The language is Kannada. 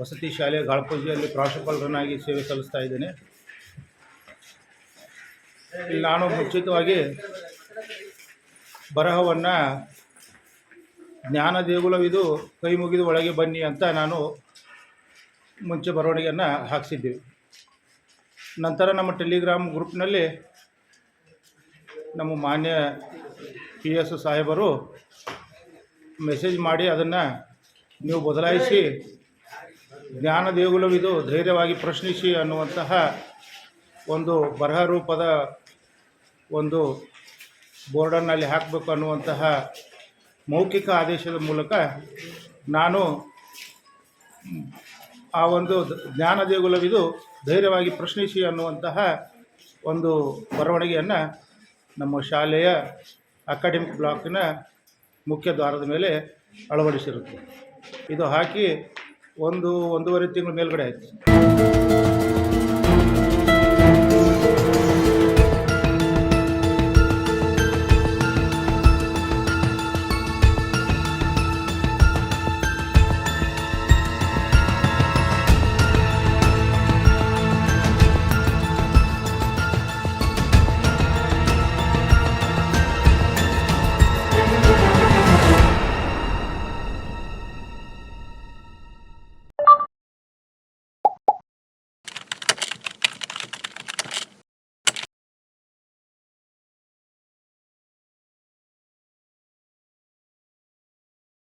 ವಸತಿ ಶಾಲೆ ಗಾಳ್ಪೂಜೆಯಲ್ಲಿ ಪ್ರಾಂಶುಪಾಲರನ್ನಾಗಿ ಸೇವೆ ಸಲ್ಲಿಸ್ತಾ ಇದ್ದೇನೆ. ಇಲ್ಲಿ ನಾನು ಮುಂಚಿತವಾಗಿ ಬರಹವನ್ನು ಜ್ಞಾನ ದೇಗುಲವಿದು ಕೈ ಮುಗಿದು ಒಳಗೆ ಬನ್ನಿ ಅಂತ ನಾನು ಮುಂಚೆ ಬರವಣಿಗೆಯನ್ನು ಹಾಕ್ಸಿದ್ದೀವಿ. ನಂತರ ನಮ್ಮ ಟೆಲಿಗ್ರಾಮ್ ಗ್ರೂಪ್ನಲ್ಲಿ ನಮ್ಮ ಮಾನ್ಯ ಪಿ ಎಸ್ ಸಾಹೇಬರು ಮೆಸೇಜ್ ಮಾಡಿ ಅದನ್ನು ನೀವು ಬದಲಾಯಿಸಿ ಜ್ಞಾನ ದೇಗುಲವಿದು ಧೈರ್ಯವಾಗಿ ಪ್ರಶ್ನಿಸಿ ಅನ್ನುವಂತಹ ಒಂದು ಬರಹ ರೂಪದ ಒಂದು ಬೋರ್ಡನ್ನಲ್ಲಿ ಹಾಕಬೇಕು ಅನ್ನುವಂತಹ ಮೌಖಿಕ ಆದೇಶದ ಮೂಲಕ ನಾನು ಆ ಒಂದು ಜ್ಞಾನ ದೇಗುಲವಿದು ಧೈರ್ಯವಾಗಿ ಪ್ರಶ್ನಿಸಿ ಅನ್ನುವಂತಹ ಒಂದು ಬರವಣಿಗೆಯನ್ನು ನಮ್ಮ ಶಾಲೆಯ ಅಕಾಡೆಮಿಕ್ ಬ್ಲಾಕಿನ ಮುಖ್ಯ ದ್ವಾರದ ಮೇಲೆ ಅಳವಡಿಸಿರುತ್ತೆ ಇದು ಹಾಕಿ ಒಂದು ಒಂದೂವರೆ ತಿಂಗಳ ಮೇಲ್ಗಡೆ ಆಯಿತು.